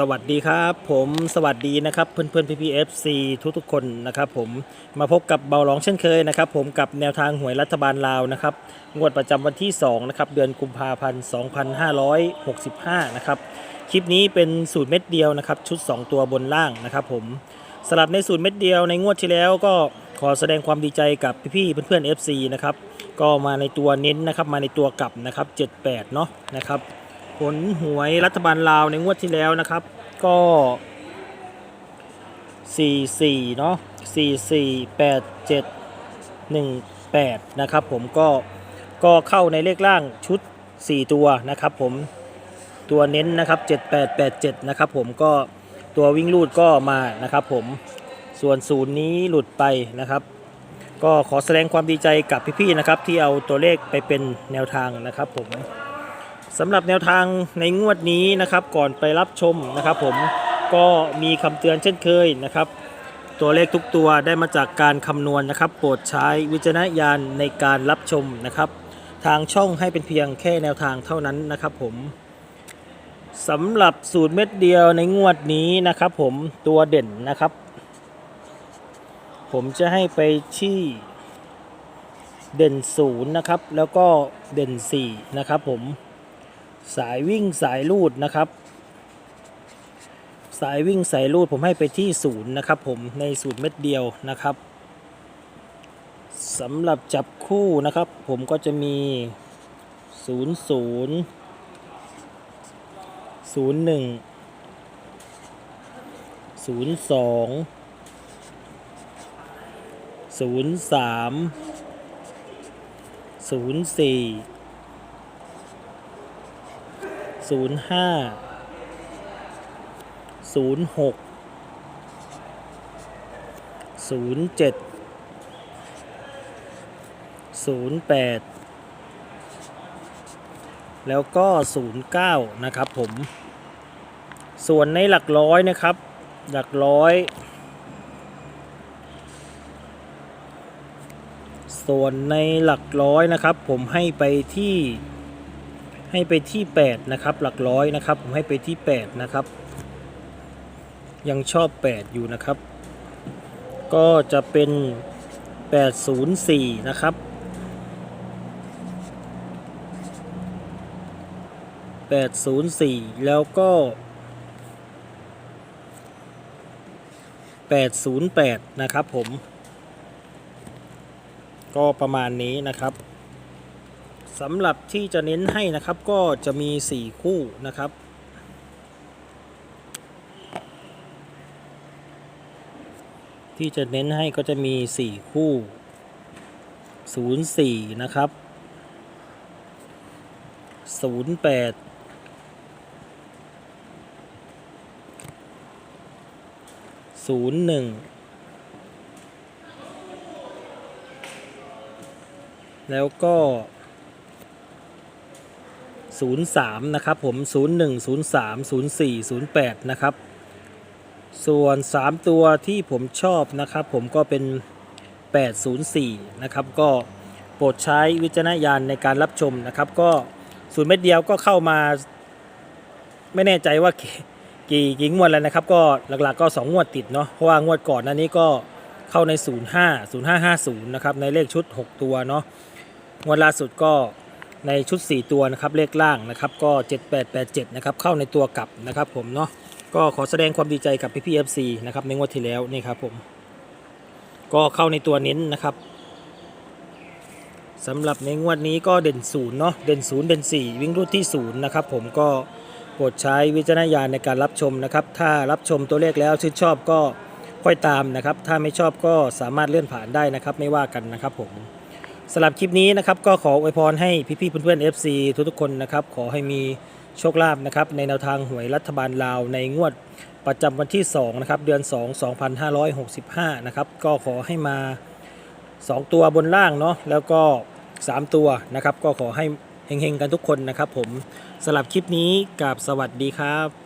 สวัสดีครับ ผมสวัสดีนะครับเพื่อนเพื่อนพี่พีเอฟซีทุกทุกๆคนนะครับผมมาพบกับเบาหลองเช่นเคยนะครับ ผมกับแนวทางหวยรัฐบาลลาวนะครับงวดประจำวันที่2นะครับเดือนกุมภาพันธ์2565นะครับคลิปนี้เป็นสูตรเม็ดเดียวนะครับชุด 2 ตัวบนล่างนะครับผมสลับในสูตรเม็ดเดียวในงวดที่แล้วก็ขอแสดงความดีใจกับพี่ๆเพื่อนๆ FC นะครับก็มาในตัวเน้นนะครับมาในตัวกลับนะครับ78เนาะนะครับ ผลหวยรัฐบาลลาวในงวดที่แล้วนะครับ ก็ 44 เนาะ44 8 7 1 8 นะครับผมก็ก็เข้าในเลขล่างชุด 4 ตัวนะครับผมตัวเน้นนะครับ 7887 นะครับผมก็ตัววิ่งลูดก็มานะครับผมส่วนศูนย์นี้หลุดไปนะครับ ก็ขอแสดงความดีใจกับพี่ๆนะครับที่เอาตัวเลขไปเป็นแนวทางนะครับผม สำหรับแนวทางในงวดนี้นะครับก่อนไปรับชมนะครับ ผมก็มีคำเตือนเช่นเคยนะครับ ตัวเลขทุกตัวได้มาจากการคำนวณนะครับ โปรดใช้วิจารณญาณในการรับชมนะครับ ทางช่องให้เป็นเพียงแค่แนวทางเท่านั้นนะครับ ผมสำหรับสูตรเม็ดเดียวในงวดนี้นะครับ ผมตัวเด่นนะครับ ผมจะให้ไปที่เด่นศูนย์นะครับ แล้วก็เด่นสี่นะครับผม สายวิ่งสายลูดนะครับ สายวิ่งสายลูดผมให้ไปที่ศูนย์นะครับผมในศูนย์เม็ดเดียวนะครับสำหรับจับคู่นะครับ ผมก็จะมี 0 0 0 1 0 2 0 3 0 4 ศูนย์ห้าศูนย์หกศูนย์เจ็ดศูนย์แปดแล้วก็ศูนย์เก้านะครับผม ส่วนในหลักร้อยนะครับ หลักร้อย ส่วนในหลักร้อยนะครับ ผมให้ไปที่ ให้ไปที่ 8 นะครับ หลักร้อยนะครับ ผมให้ไปที่ 8 นะครับ ยังชอบ 8 อยู่นะครับ ก็จะเป็น 804 นะครับ 804 แล้วก็ 808 นะครับผม ก็ประมาณนี้นะครับ สำหรับที่จะเน้นให้นะครับก็จะมี 4 คู่นะครับ ที่จะเน้นให้ก็จะมี 4 คู่ 04 นะครับ 08 01แล้วก็ 03 นะครับผม 01 03 04 08 นะครับ ส่วน 3 ตัวที่ผมชอบนะครับผมก็เป็น 804 นะครับก็โปรดใช้วิจารณญาณในการรับชมนะครับ ก็ศูนย์เม็ดเดียวก็เข้ามา ไม่แน่ใจว่ากี่กี่งวดแล้วนะครับ ก็หลักๆก็ 2 งวดติดเนาะเพราะว่างวดก่อนนั้นนี้ก็เข้าใน 05 0550 นะครับในเลขชุด 6 ตัวเนาะงวดล่าสุดก็ ในชุด 4 ตัวนะครับเลขล่างนะครับก็ 7887นะครับเข้าในตัวกลับนะครับผมเนาะก็ขอแสดงความดีใจกับพี่พีเอฟซีนะครับในงวดที่แล้วนี่ครับผมก็เข้าในตัวเน้นนะครับสำหรับในงวดนี้ก็เด่นศูนย์เนาะเด่นศูนย์เด่นสี่วิ่งรูดที่ศูนย์นะครับผมก็โปรดใช้วิจารณญาณในการรับชมนะครับถ้ารับชมตัวเลขแล้วชื่นชอบก็ค่อยตามนะครับถ้าไม่ชอบก็สามารถเลื่อนผ่านได้นะครับไม่ว่ากันนะครับผม สำหรับคลิปนี้นะครับก็ขออวยพรให้พี่ๆเพื่อนๆ FC ทุกๆคนนะครับขอให้มีโชคลาภนะครับในแนวทางหวยรัฐบาลลาวในงวดประจำวันที่2นะครับเดือน 2 2565นะครับก็ขอให้มา 2 ตัวบนล่างเนาะแล้วก็ 3 ตัวนะครับก็ขอให้เฮงๆกันทุกคนนะครับผมสำหรับคลิปนี้กับสวัสดีครับ